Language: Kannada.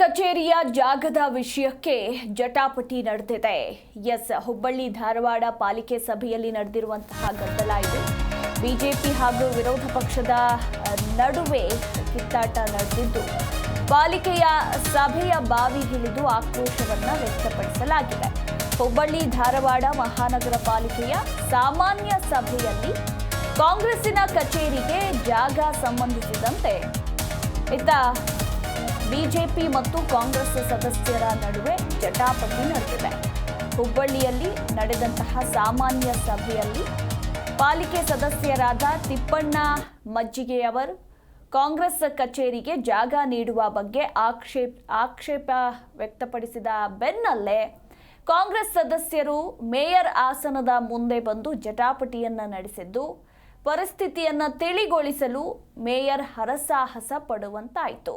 ಕಚೇರಿಯ ಜಾಗದ ವಿಷಯಕ್ಕೆ ಜಟಾಪಟಿ ನಡೆದಿದೆ. ಎಸ್, ಹುಬ್ಬಳ್ಳಿ ಧಾರವಾಡ ಪಾಲಿಕೆ ಸಭೆಯಲ್ಲಿ ನಡೆದಿರುವಂತಹ ಗದ್ದಲ ಇದು. ಬಿಜೆಪಿ ಹಾಗೂ ವಿರೋಧ ಪಕ್ಷದ ನಡುವೆ ಕಿತ್ತಾಟ ನಡೆದಿದ್ದು, ಪಾಲಿಕೆಯ ಸಭೆಯ ಬಾವಿ ಹಿಡಿದು ಆಕ್ರೋಶವನ್ನ ವ್ಯಕ್ತಪಡಿಸಲಾಗಿದೆ. ಹುಬ್ಬಳ್ಳಿ ಧಾರವಾಡ ಮಹಾನಗರ ಪಾಲಿಕೆಯ ಸಾಮಾನ್ಯ ಸಭೆಯಲ್ಲಿ ಕಾಂಗ್ರೆಸ್ಸಿನ ಕಚೇರಿಗೆ ಜಾಗ ಸಂಬಂಧಿಸಿದಂತೆ ಇತ್ತ ಬಿಜೆಪಿ ಮತ್ತು ಕಾಂಗ್ರೆಸ್ ಸದಸ್ಯರ ನಡುವೆ ಜಟಾಪಟಿ ನಡೆದಿದೆ. ಹುಬ್ಬಳ್ಳಿಯಲ್ಲಿ ನಡೆದಂತಹ ಸಾಮಾನ್ಯ ಸಭೆಯಲ್ಲಿ ಪಾಲಿಕೆ ಸದಸ್ಯರಾದ ತಿಪ್ಪಣ್ಣ ಮಜ್ಜಿಗೆಯವರು ಕಾಂಗ್ರೆಸ್ ಕಚೇರಿಗೆ ಜಾಗ ನೀಡುವ ಬಗ್ಗೆ ಆಕ್ಷೇಪ ಆಕ್ಷೇಪ ವ್ಯಕ್ತಪಡಿಸಿದ ಬೆನ್ನಲ್ಲೇ ಕಾಂಗ್ರೆಸ್ ಸದಸ್ಯರು ಮೇಯರ್ ಆಸನದ ಮುಂದೆ ಬಂದು ಜಟಾಪಟಿಯನ್ನು ನಡೆಸಿದ್ದು, ಪರಿಸ್ಥಿತಿಯನ್ನು ತಿಳಿಗೊಳಿಸಲು ಮೇಯರ್ ಹರಸಾಹಸ ಪಡುವಂತಾಯಿತು.